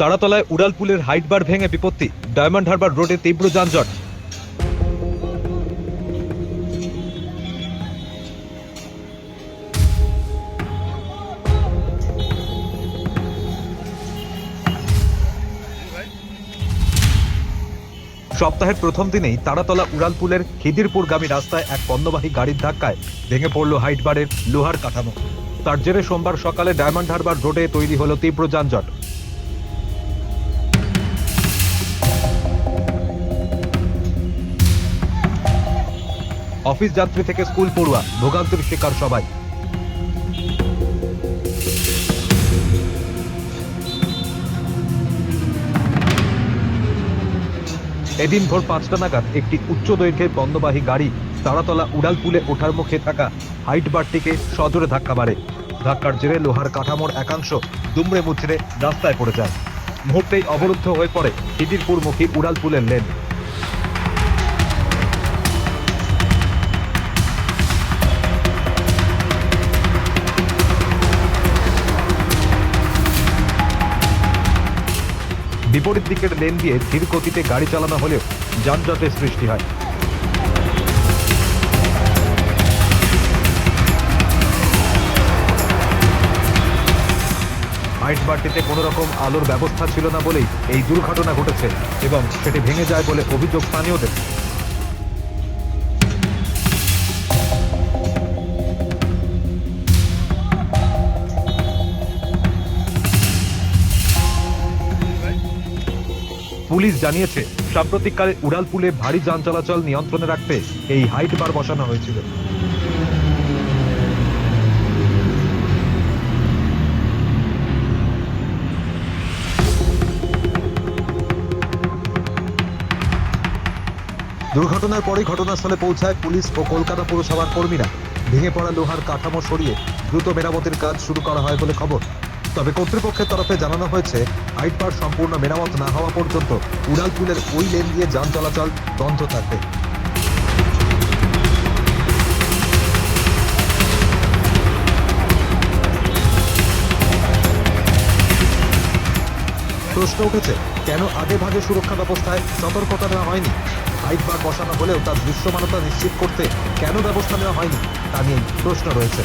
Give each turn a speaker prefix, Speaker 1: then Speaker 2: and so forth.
Speaker 1: তারাতলায় উড়ালপুলের height বার ভেঙে বিপত্তি। Diamond Harbour রোডে তীব্র যানজট। সপ্তাহের প্রথম দিনেই তারাতলা উড়ালপুলের খিদিরপুরগামী রাস্তায় এক পণ্যবাহী গাড়ির ধাক্কায় ভেঙে পড়ল হাইটবারের লোহার কাঠামো। তার জেরে সোমবার সকালে ডায়মন্ড হারবার রোডে তৈরি হলো তীব্র যানজট। অফিস যাত্রী থেকে স্কুল পড়ুয়া, ভোগান্তির শিকার সবাই। এদিন ভোর পাঁচটা নাগাদ একটি উচ্চ দৈর্ঘ্যের পণ্যবাহী গাড়ি তারাতলা উড়ালপুলে ওঠার মুখে থাকা হাইট বারটিকে সজোরে ধাক্কা মারে। ধাক্কার জেরে লোহার কাঠামোর একাংশ দুমড়ে মুচড়ে রাস্তায় পড়ে যায়। মুহূর্তেই অবরুদ্ধ হয়ে পড়ে খিদিরপুরমুখী উড়ালপুলের লেন। বিপরীত দিকের লেন দিয়ে ধীর গতিতে গাড়ি চালানো হলেও যানজটের সৃষ্টি হয়। হাইট বাড়তিতে কোনো রকম আলোর ব্যবস্থা ছিল না বলেই এই দুর্ঘটনা ঘটেছে এবং সেটি ভেঙে যায় বলে অভিযোগ স্থানীয়দের। পুলিশ জানিয়েছে, সাম্প্রতিককালে উড়ালপুলে ভারী যান চলাচল নিয়ন্ত্রণে রাখতে এই হাইট বার বসানো হয়েছিল। দুর্ঘটনার পরেই ঘটনাস্থলে পৌঁছায় পুলিশ ও কলকাতা পুরসভার কর্মীরা। ভেঙে পড়া লোহার কাঠামো সরিয়ে দ্রুত মেরামতের কাজ শুরু করা হয় বলে খবর। তবে কর্তৃপক্ষের তরফে জানানো হয়েছে হাইট বার সম্পূর্ণ মেরামত না হওয়া পর্যন্ত উড়ালপুলের ওই লেন দিয়ে যান চলাচল বন্ধ থাকবে। প্রশ্ন উঠেছে, কেন আগে ভাগে সুরক্ষা ব্যবস্থায় সতর্কতা নেওয়া হয়নি? হাইট বার বসানো হলেও তার দৃশ্যমানতা নিশ্চিত করতে কেন ব্যবস্থা নেওয়া হয়নি? তা নিয়ে প্রশ্ন রয়েছে।